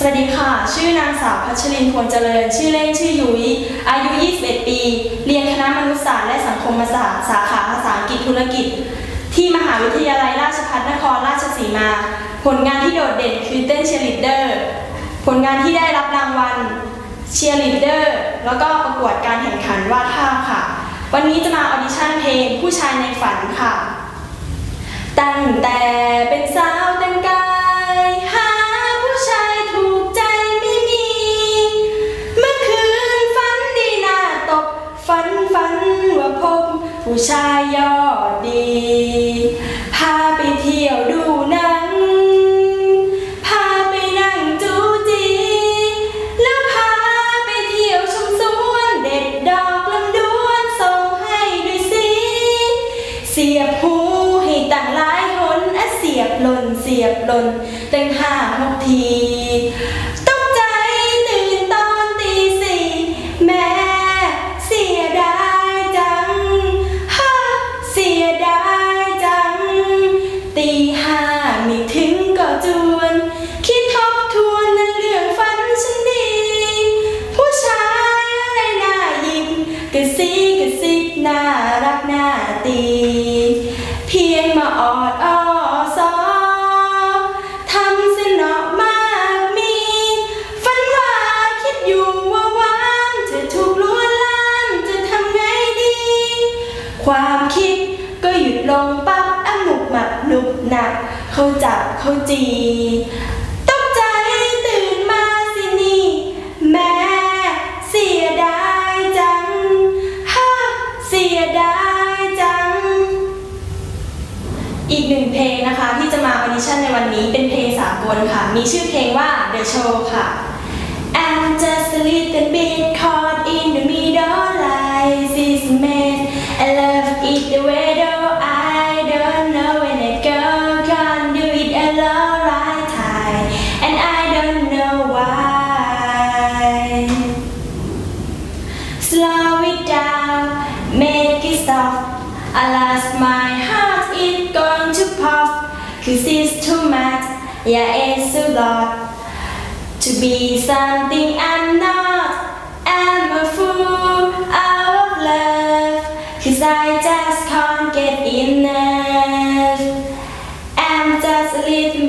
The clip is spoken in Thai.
สวัสดีค่ะ ชื่อนางสาวพัชรินทร์พลเจริญ ชื่อเล่นชื่อยุ้ย อายุ 21 ปี เรียนคณะมนุษยศาสตร์และสังคมศาสตร์ สาขาภาษาอังกฤษธุรกิจ ที่มหาวิทยาลัยราชภัฏนครราชสีมา ผลงานที่โดดเด่นคือเต้นเชียร์ลีดเดอร์ ผลงานที่ได้รับรางวัลเชียร์ลีดเดอร์ แล้วก็ประกวดการแข่งขันวาดภาพค่ะ วันนี้จะมาออดิชั่นเพลงผู้ชายในฝันค่ะ ตั้งแต่เป็นสาว ผู้ชายยอดดี พาไปเที่ยวดูหนัง พาไปนั่งจูจี แล้วพาไปเที่ยวชมสวนเด็ดดอกลำดวนส่งให้ด้วยสิ เสียบหูให้ตั้งหลายหนอะเสียบหล่นเสียบหล่นตั้งห้าหกที ออดอ้อซอทำสนอมากมี ฝันว่าคิดอยู่ว่าวันจะถูกลวนลามจะทำไงดี ความคิดก็หยุดลงปั๊บอะหนุบหมับหนุบหนัก เขาจับเขาจี อีกหนึ่งเพลงนะคะ ที่จะมาออดิชั่นในวันนี้เป็นเพลงสากลค่ะ มีชื่อเพลงว่า The Show ค่ะ I'm just a little bit caught in the middle like this man I love it the way though I don't know when a girl can't do it alone right time and I don't know why Slow it down, make it stop. Alas, my heart This is too much, yeah, it's a lot. To be something I'm not, I'm a fool of love. Cause I just can't get enough. I'm just a little